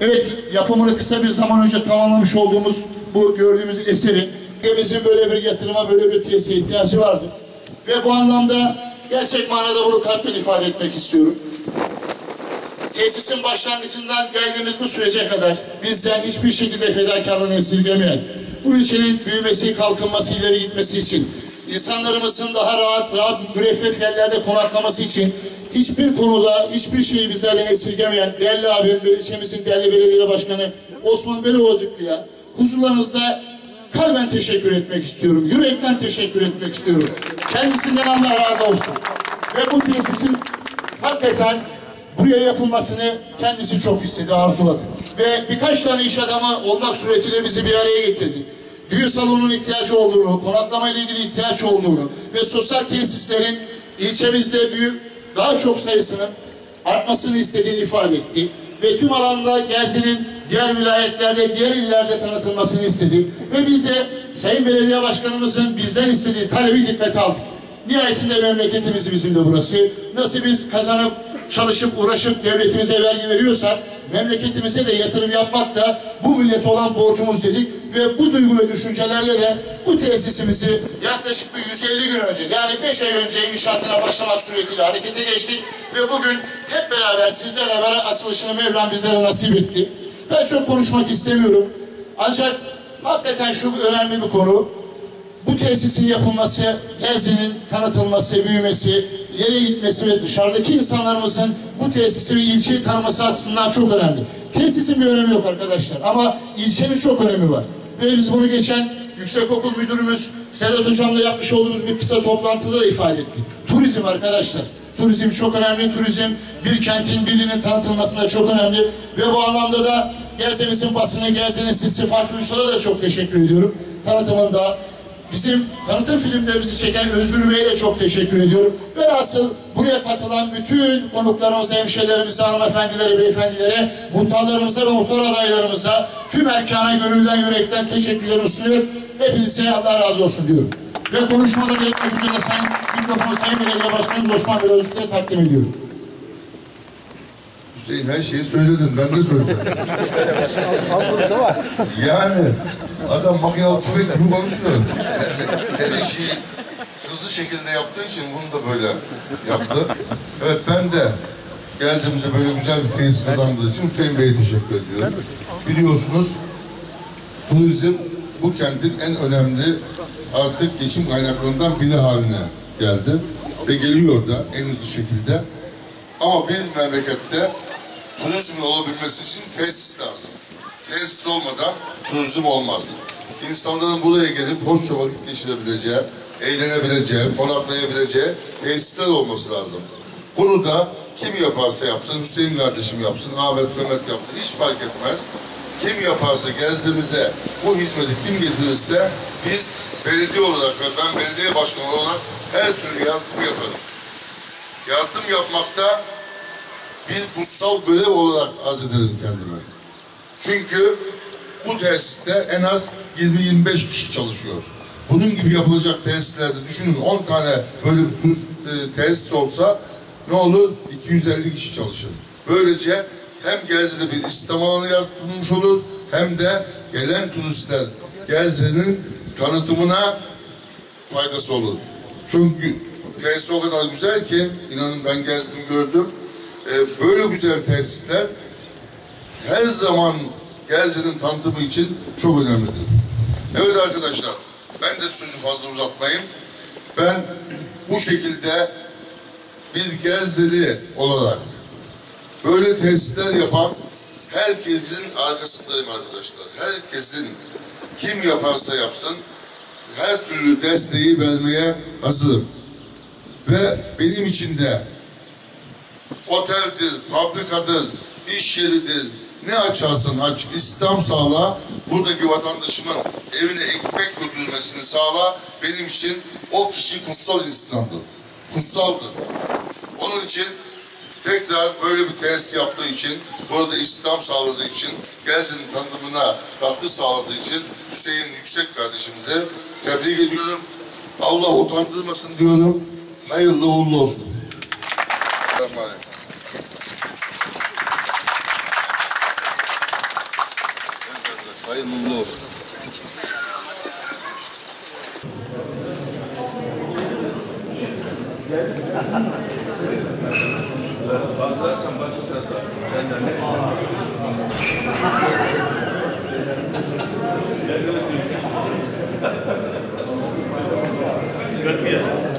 Evet, yapımını kısa bir zaman önce tamamlamış olduğumuz bu gördüğümüz eserin ülkemizin böyle bir yatırıma, böyle bir tesise ihtiyacı vardı. Ve bu anlamda gerçek manada bunu kalpten ifade etmek istiyorum. Tesisin başlangıcından geldiğimiz bu sürece kadar bizden hiçbir şekilde fedakarlığını esirgemeyen, bu ülkenin büyümesi, kalkınması, ileri gitmesi için, insanlarımızın daha rahat, rahat müreffeh yerlerde konaklaması için hiçbir konuda hiçbir şeyi bizlerden esirgemeyen değerli abim, ilçemizin değerli belediye başkanı Osman Veli Ovacıklı'ya huzurlarınızda kalben teşekkür etmek istiyorum. Yürekten teşekkür etmek istiyorum. Kendisinden Allah razı olsun. Ve bu tesisin hakikaten buraya yapılmasını kendisi çok istedi, arzuladı. Ve birkaç tane iş adamı olmak suretiyle bizi bir araya getirdi. Düğün salonunun ihtiyacı olduğunu, konaklama ile ilgili ihtiyaç olduğunu ve sosyal tesislerin ilçemizde büyük, daha çok sayısının artmasını istediğini ifade etti. Ve tüm alanda Gerze'nin diğer vilayetlerde, diğer illerde tanıtılmasını istedi. Ve bize Sayın Belediye Başkanımızın bizden istediği talebi dikkate aldık. Nihayetinde memleketimiz bizim de burası. Nasıl biz kazanıp, çalışıp, uğraşıp devletimize vergi veriyorsak, memleketimize de yatırım yapmak da bu millete olan borcumuz dedik. Ve bu duygu ve düşüncelerle de bu tesisimizi yaklaşık bir 150 gün önce, yani 5 ay önce inşaatına başlamak suretiyle harekete geçtik. Ve bugün hep beraber sizlerle beraber açılışını Mevlam bizlere nasip etti. Ben çok konuşmak istemiyorum. Ancak hakikaten şu önemli bir konu bu tesisin yapılması, Gezzi'nin tanıtılması, büyümesi, ileri gitmesi ve dışarıdaki insanlarımızın bu tesisi ve ilçeyi tanıması açısından çok önemli. Tesisin bir önemi yok arkadaşlar ama ilçenin çok önemi var. Ve biz bunu geçen Yüksekokul Müdürümüz Sedat Hocam'la yapmış olduğumuz bir kısa toplantıda da ifade ettik. Turizm arkadaşlar. Turizm çok önemli. Turizm bir kentin birinin tanıtılmasında çok önemli. Ve bu anlamda da Gezze'mizin basını, Gezze'nin sesi Fatih Ünsal'a da çok teşekkür ediyorum. Tanıtımında Bizim tanıtım filmlerimizi çeken Özgür Bey'e de çok teşekkür ediyorum. Velhasıl buraya katılan bütün konuklarımıza, hemşehrilerimize, hanımefendilere, beyefendilere, muhtarlarımıza ve muhtar adaylarımıza tüm erkana gönülden, yürekten teşekkürlerimi sunuyorum. Hepinize Allah razı olsun diyorum. Ve konuşmaları yapmak üzere Sayın Mikrofonu Sayın Belediye Başkanı Osman Bey takdim ediyorum. Hüseyin her şeyi söyledin, ben de söyledim. yani adam makinalı tüfek gibi konuşuyor. Her işi hızlı şekilde yaptığı için bunu da böyle yaptı. Evet ben de Gezimize böyle güzel bir tesis kazandığı için Hüseyin Bey'e teşekkür ediyorum. Biliyorsunuz turizm bu kentin en önemli artık geçim kaynaklarından biri haline geldi. Ve geliyor da en hızlı şekilde. Ama bir memlekette turizmin olabilmesi için tesis lazım. Tesis olmadan turizm olmaz. İnsanların buraya gelip hoşça vakit geçirebileceği, eğlenebileceği, konaklayabileceği tesisler olması lazım. Bunu da kim yaparsa yapsın, Hüseyin kardeşim yapsın, Ahmet Mehmet yapsın, hiç fark etmez. Kim yaparsa gezimize bu hizmeti kim getirirse biz belediye olarak ve ben belediye başkanı olarak her türlü yardım yaparım. Yardım yapmakta bir kutsal görev olarak arz ederim kendime. Çünkü bu tesiste en az 20-25 kişi çalışıyor. Bunun gibi yapılacak tesislerde düşünün 10 tane böyle bir turist e, tesis olsa ne olur? 250 kişi çalışır. Böylece hem Gezze'de bir İslam alanı yaratılmış olur hem de gelen turistler Gezze'nin tanıtımına faydası olur. Çünkü tesis o kadar güzel ki inanın ben gezdim gördüm. Ee, böyle güzel tesisler her zaman Gezze'nin tanıtımı için çok önemlidir. Evet arkadaşlar ben de sözü fazla uzatmayayım. Ben bu şekilde biz Gezzeli olarak böyle tesisler yapan herkesin arkasındayım arkadaşlar. Herkesin kim yaparsa yapsın her türlü desteği vermeye hazırım. Ve benim için de oteldir, fabrikadır, iş yeridir, ne açarsan aç, İslam sağla, buradaki vatandaşımın evine ekmek götürmesini sağla, benim için o kişi kutsal insandır, kutsaldır. Onun için tekrar böyle bir tesis yaptığı için, burada İslam sağladığı için, Gerze'nin tanıtımına katkı sağladığı için Hüseyin Yüksek kardeşimize tebrik ediyorum. Allah utandırmasın diyorum. наверное, уносные. Нормально. Своим уносным. Как я?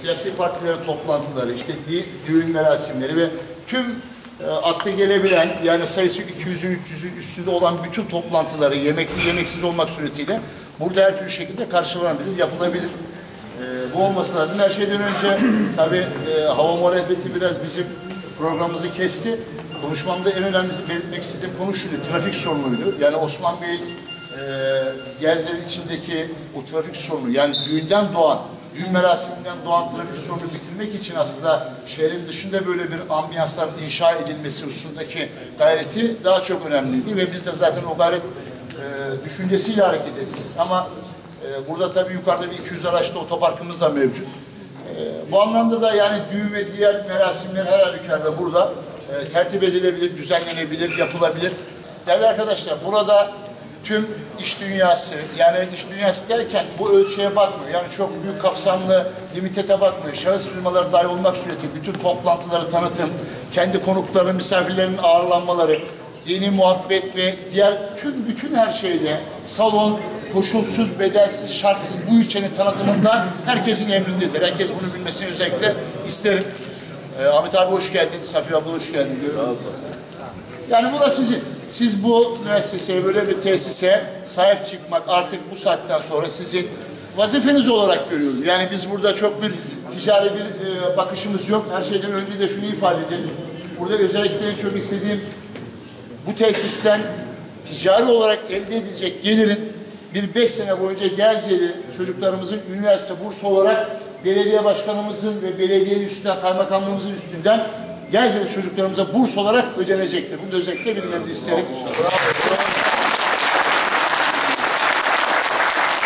Siyasi partilerin toplantıları, işte düğün merasimleri ve tüm e, akla gelebilen yani sayısı 200'ün 300'ün üstünde olan bütün toplantıları yemekli yemeksiz olmak suretiyle burada her türlü şekilde karşılanabilir, yapılabilir. E, bu olması lazım. Her şeyden önce tabii e, hava muhalefeti biraz bizim programımızı kesti. Konuşmamda en önemlisi belirtmek istediğim konu şuydu, trafik sorunuydu. Yani Osman Bey e, Gezler içindeki o trafik sorunu yani düğünden doğan, düğün merasiminden doğan trafik sorunu bitirmek için aslında şehrin dışında böyle bir ambiyansların inşa edilmesi hususundaki gayreti daha çok önemliydi ve biz de zaten o gayret e, düşüncesiyle hareket ettik. Ama burada tabii yukarıda bir 200 araçlı otoparkımız da mevcut. E, bu anlamda da yani düğün ve diğer merasimler her halükarda burada e, tertip edilebilir, düzenlenebilir, yapılabilir. Değerli arkadaşlar burada tüm iş dünyası yani iş dünyası derken bu ölçüye bakmıyor. Yani çok büyük kapsamlı limitete bakmıyor. Şahıs firmaları dahil olmak suretiyle bütün toplantıları tanıtım, kendi konukların, misafirlerin ağırlanmaları, dini muhabbet ve diğer tüm bütün her şeyde salon koşulsuz, bedelsiz, şartsız bu ilçenin tanıtımında herkesin emrindedir. Herkes bunu bilmesini özellikle isterim. Ee, Ahmet abi hoş geldin, Safiye abla hoş geldin. Yani burası sizin. Siz bu müesseseye, böyle bir tesise sahip çıkmak artık bu saatten sonra sizin vazifeniz olarak görüyorum. Yani biz burada çok bir ticari bir e, bakışımız yok. Her şeyden önce de şunu ifade edelim. Burada özellikle çok istediğim bu tesisten ticari olarak elde edilecek gelirin bir beş sene boyunca Gezze'li çocuklarımızın üniversite bursu olarak belediye başkanımızın ve belediyenin üstünden, kaymakamlığımızın üstünden Gezze'li çocuklarımıza burs olarak ödenecektir. Bunu da özellikle bilmenizi isterim.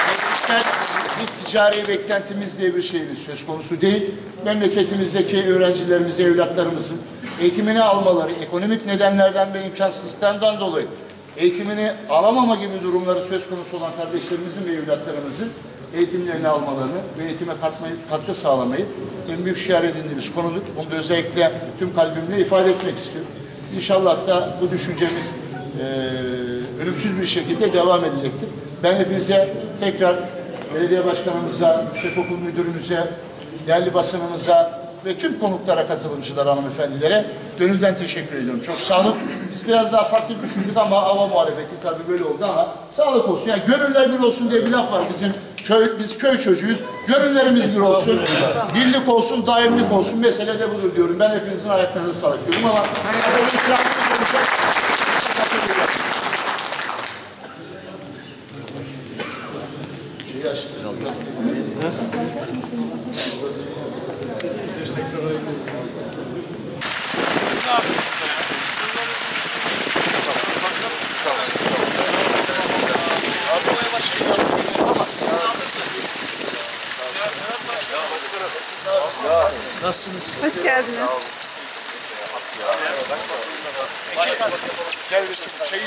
Tesisler bir ticari beklentimiz diye bir şeyimiz söz konusu değil. Memleketimizdeki öğrencilerimize, evlatlarımızın eğitimini almaları, ekonomik nedenlerden ve imkansızlıklardan dolayı eğitimini alamama gibi durumları söz konusu olan kardeşlerimizin ve evlatlarımızın eğitimlerini almalarını ve eğitime katmayı, katkı sağlamayı en büyük şiar edindiğimiz konudur. Bunu da özellikle tüm kalbimle ifade etmek istiyorum. İnşallah da bu düşüncemiz eee ölümsüz bir şekilde devam edecektir. Ben hepinize tekrar belediye başkanımıza, yüksek okul müdürümüze, değerli basınımıza ve tüm konuklara, katılımcılara, hanımefendilere gönülden teşekkür ediyorum. Çok sağ olun. Biz biraz daha farklı düşündük ama hava muhalefeti tabii böyle oldu ama sağlık olsun. Yani gönüller bir olsun diye bir laf var bizim. Köy, biz köy çocuğuyuz. Gönüllerimiz bir olsun. Birlik olsun, daimlik olsun. Mesele de budur diyorum. Ben hepinizin ayaklarına sağlık diyorum ama böyle ikramımız Şeyi açtı. Hoş geldiniz. Gel şeyi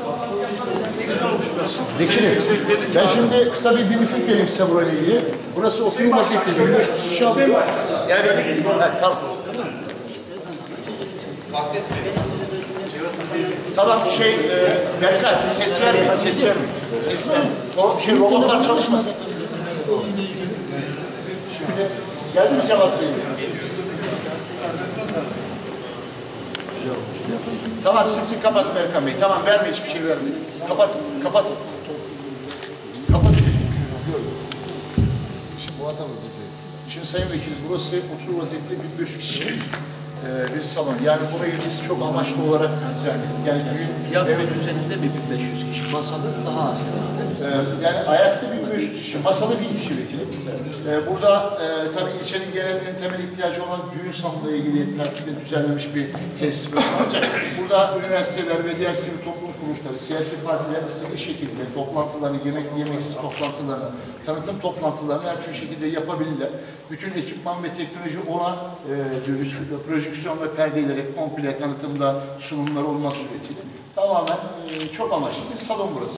yaptık. Ben şimdi kısa bir briefing vereyim size burayla ilgili. Burası oturum vaziyette. 1500 kişi alıyor. Yani, ha, tamam. Tamam şey, e, Berkay ses verme, ses verme. Ses verme. O şey, robotlar çalışmasın. Şimdi, geldi mi Cevat Bey? Güzel olmuştu. Tamam sesini kapat Berkan Bey. Tamam verme hiçbir şey verme. Kapat, kapat. Kapat. Şimdi Sayın Vekilim burası oturur vaziyette 1500 kişi bir salon. Yani burayı biz çok amaçlı olarak ettik. Yani düğün, Tiyatro evet, düzeninde mi 1500 kişi? Masalı daha az yani ayakta 1500 kişi, masalı 1000 kişi. Ee, burada e, tabii ilçenin genelinin temel ihtiyacı olan düğün salonuyla ilgili tertiple düzenlenmiş bir tesis. Ancak burada üniversiteler ve diğer sivil toplum kuruluşları, siyasi partiler istediği şekilde toplantılarını, yemekli yemeksiz toplantılarını, tanıtım toplantılarını her türlü şekilde yapabilirler. Bütün ekipman ve teknoloji ona e, dönük, projeksiyon ve perdeleri komple tanıtımda sunumlar olmak suretiyle tamamen e, çok amaçlı bir salon burası.